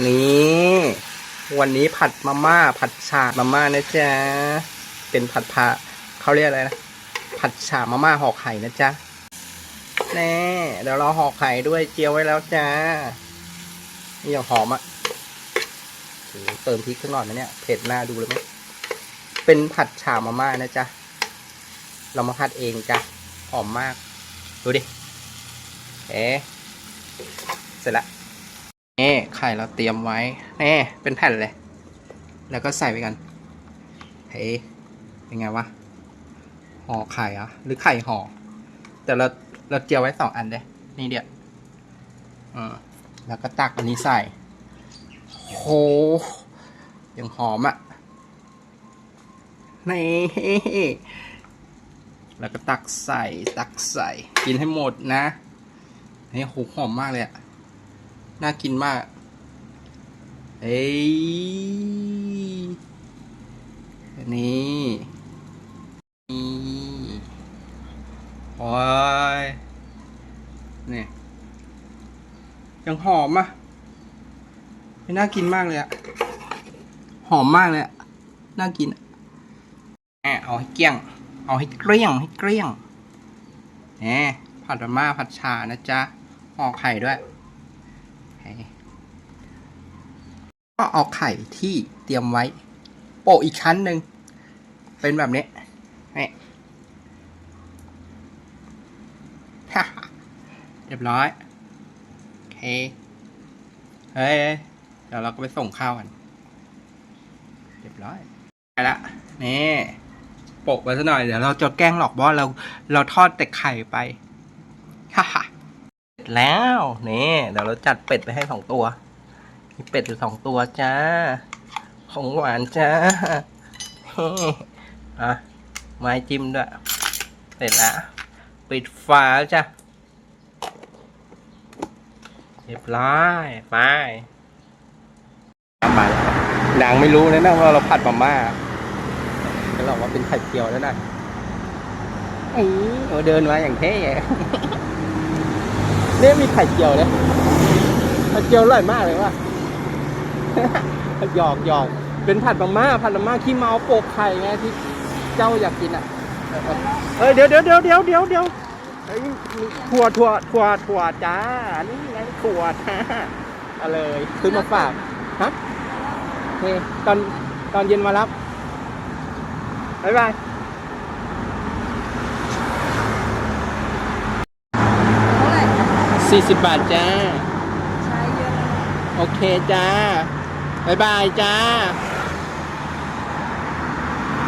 นี่วันนี้ผัดมาม่าผัดฉามาม่านะจ๊ะเป็นผัดผาเขาเรียกอะไรนะผัดฉามาม่าห่อไข่นะจ๊ะแน่เดี๋ยวเราห่อไข่ด้วยเจียวไว้แล้วจ้านี่ยังหอมอะเติมพริกสักหน่อยนะเนี่ยเผ็ดหน้าดูเลยไหมเป็นผัดฉามาม่านะจ๊ะเรามาผัดเองจ้ะหอมมาก ดูดิเอ๊เสร็จละ นี่ไข่เราเตรียมไว้นี่เป็นแผ่นเลย แล้วก็ใส่ไปกัน เฮ้ยเป็นไงวะ ห่อไข่อะหรือไข่ห่อ แต่เราเราเจียวไว้สองอันเลยนี่เดียวอืมแล้วก็ตักอันนี้ใส่ โหยังหอมอะนี่แล้วก็ตักใส่ตักใส่ กินให้หมดนะนี่โหหอมมากเลยอะ น่ากินมาก เอ้ยนี่นี่โอ้ยนี่ยังหอมอะไม่น่ากินมากเลยอะหอมมากเลยอะน่ากินแหมเอาให้เกลี้ยง เอาให้เกลี้ยงให้เกลี้ยงแหมผัดมาม่าผัดชานะจ๊ะห่อไข่ด้วย ก็เอาไข่ที่เตรียมไว้ โปะอีกชั้นหนึ่ง เป็นแบบนี้นี่เรียบร้อย โอเค เฮ้ย เดี๋ยวเราก็ไปส่งข้าวกัน เรียบร้อยไปละนี่โปะไว้ซะหน่อย เดี๋ยวเราจะแกล้งหลอกบอสเรา เราทอดแต่ไข่ไป ฮ่า แล้วนี่เดี๋ยวเราจัดเป็ดไปให้สองตัวมีเป็ดอยู่สองตัวจ้า ของหวานจ้าอะไม้จิ้มด้วยเสร็จแล้วปิดฝาจ้ะเรียบร้อยไปไปนางไม่รู้นะนะว่าเราผัดมาม่าเขาบอกว่าเป็นไข่เจียวแล้วนะอ้โอ้เดินมาอย่างเท่ นี่ยมีไข่เจียวเนี่ยไข่เจียวอร่อยมากเลยว่ะหยอกหยอกเป็นผัดมาม่าผัดมาม่าขี้เมาโปกไข่ไงที่เจ้าอยากกินอะเฮ้ยเดี๋ยวเดี๋ยวเดี๋ยวเดี๋ยวเดี๋ยวเดี๋ยวเฮ้ยมีถั่วถั่วถั่วถั่วจ้า นี่ไงถั่วจ้าเอาเลยซื้อมาฝาก ฮะโอเคตอนตอนเย็นมารับบ๊ายบาย 40 บาทจ้า ใช้เยอะ โอเคจ้า บ๊ายบายจ้า